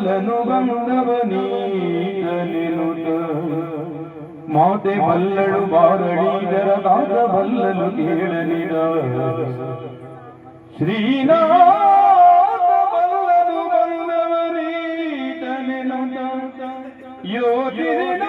ಬಾಲನುಬಂಧವನೀಗಲಿರುತ ಮಾತೆ ಬಲ್ಲಳು ಬಾರಳಿದರ ನಾದ ಬಲ್ಲನು ಕೇಳಲಿದ ಶ್ರೀನಾಥ ಬಲ್ಲನು ಬಂದವನೀಗಲಿರುತ ಯೋಜಿರಿನ